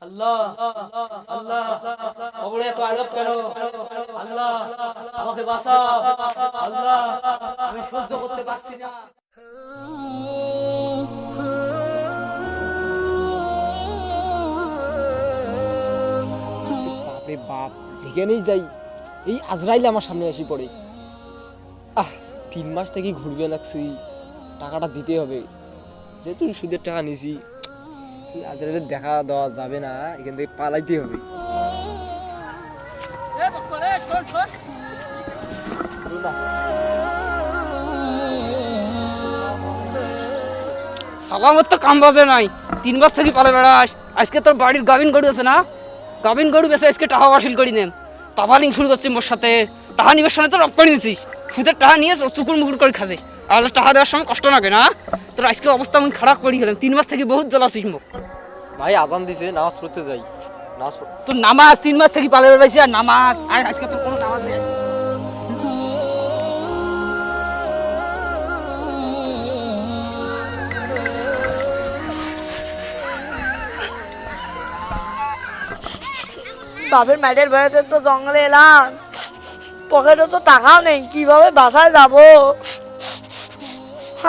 আমি সহ্য করতে পারছি না। বাপ, যেখানেই যাই, এই আজরাইল আমার সামনে আসি পড়ে। আহ, তিন মাস থেকে ঘুরবে লাগছি। টাকাটা দিতে হবে। যেহেতু সুদের টাকা নিছি। আজরাইলের দেখা দেওয়া যাবে না, এখান থেকে পালাইতে হবে। সালামত তো কাম বাজে নাই। তিন মাস থেকে পালে বেড়াস। আজকে তোর বাড়ির গাভিন গরু আছে না? গাভিন গরু বেছে আজকে টাকা বাসিল করি নেম তাবালিং শুরু করছিস মোর সাথে। টাকা নিবার সময় তো রপ করে নিছিস সুদের টাকা নিয়ে চুকুর মুকুর করে খাসিস। আর টাকা দেওয়ার সময় কষ্ট লাগে না? তোর আজকে অবস্থা আমি খারাপ করে গেলাম তিন মাস থেকে বহুত জ্বলাছিস মুখ ভাই আজান দিছে নামাজ পড়তে যাই। নামাজ তোর নামাজ তিন মাস থেকে পালে বেড়াইছি আর নামাজ আর আজকে তোর কোনো নামাজ নেই। বাপের মাঠের ভয়েতে তো জঙ্গলে এলাম। পকেটে তো টাকাও নেই কীভাবে বাসায় যাব?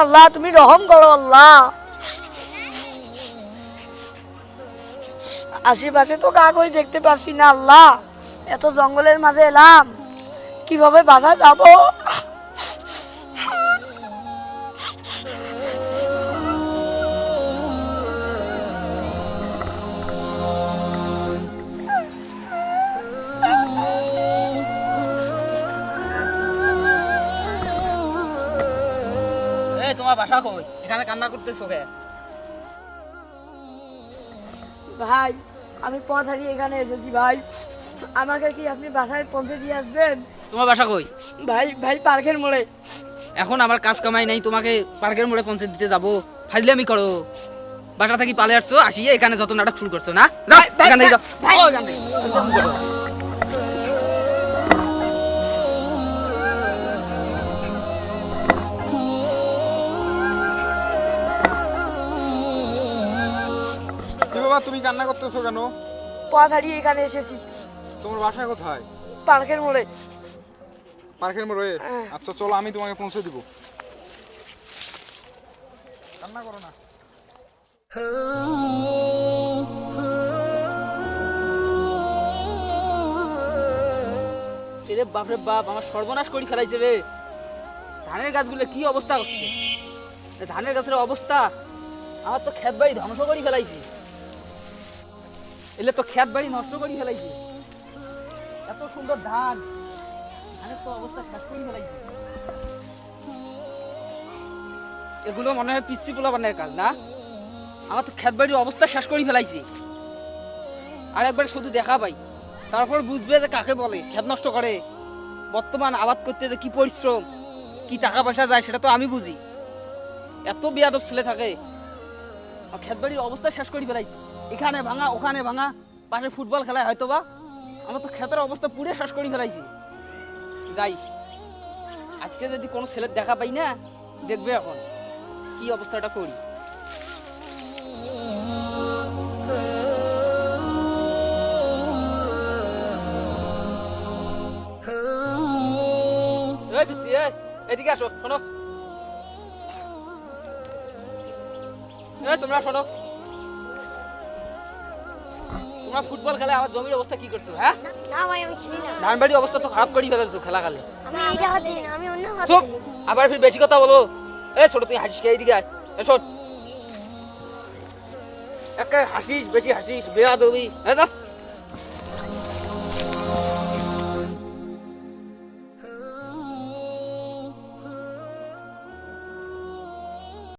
আল্লাহ, তুমি রহম করো আল্লাহ। আশেপাশে তো কাকই দেখতে পাচ্ছি না আল্লাহ। এত জঙ্গলের মাঝে এলাম। কীভাবে বাসা যাব? বাসা কই? এখানে কান্না করতেছো কে? ভাই আমি পথ হারিয়ে এখানে এসেছি ভাই। আমাকে কি আপনি বাসায় পৌঁছে দিয়ে আসবেন? তোমার বাসা কই? ভাই ভাই পার্কের মোড়ে। এখন আমার কাজ কামাই নাই তোমাকে পার্কের মোড়ে পৌঁছে দিতে যাব। আমি করো। বাসা থেকে পালে আসছো আসিয়ে এখানে যত নাটক শুরু করছ না? তুমি কান্না করতেছো কেন? পথ হারিয়ে এখানে এসেছি। তোমার বাসা কোথায়? পার্কের মোড়ে। পার্কের মোড়ে? হ্যাঁ। আচ্ছা চলো আমি তোমাকে পৌঁছে দিব। কান্না করো না। এরে বাপ রে বাপ আমার সর্বনাশ করে ফেলাইছে রে। ধানের গাছগুলো কি অবস্থা করছে? ধানের গাছের অবস্থা? আমার তো ক্ষেত বাড়ি ধ্বংস করে ফেলাইছে। এলে তো ক্ষেত বাড়ি নষ্ট করে ফেলাইছে। এত সুন্দর ধান, ধানের তো অবস্থা শেষ করে ফেলাইছে। এগুলো মনে হয় পিচ্ছি পোলাপানের কাজ, না? আমার তো ক্ষেত বাড়ির অবস্থা শেষ করে ফেলাইছে। আর একবার শুধু দেখা পাই। তারপর বুঝবে যে কাকে বলে ক্ষেত নষ্ট করে। বর্তমান আবাদ করতে যে কি পরিশ্রম, কি টাকা পয়সা যায়, সেটা তো আমি বুঝি। এত বিয়াদব ছেলে থাকে আর ক্ষেত বাড়ির অবস্থা শেষ করে ফেলাই। এখানে ভাঙা, ওখানে ভাঙা, পাশে ফুটবল খেলায় হয়তো বা আমার তো ক্ষেতের অবস্থা পুরে শেষ করে ফেলাইছি। যাই, আজকে যদি কোনো ছেলের দেখা পাই না, দেখবে এখন। কি অবস্থাটা করি? এদিকে আসো, শোনো। এই তোমরা শোনো। তোমরা ফুটবল খেলে আমার জমির অবস্থা কি করছ হ্যাঁ? না ভাই আমি খেলি না। ধানবাড়ির অবস্থা তো খারাপ করে ফেলেছো খেলা খেলে আমি এইটা হাত না আমি অন্য হাত চুপ আবার ফির বেশি কথা বলো। এ ছোট তুই হাসিস কে এইদিকে আয়। এ শোন। একে হাসিস বেশি হাসিস বেয়া দেবি এ যা।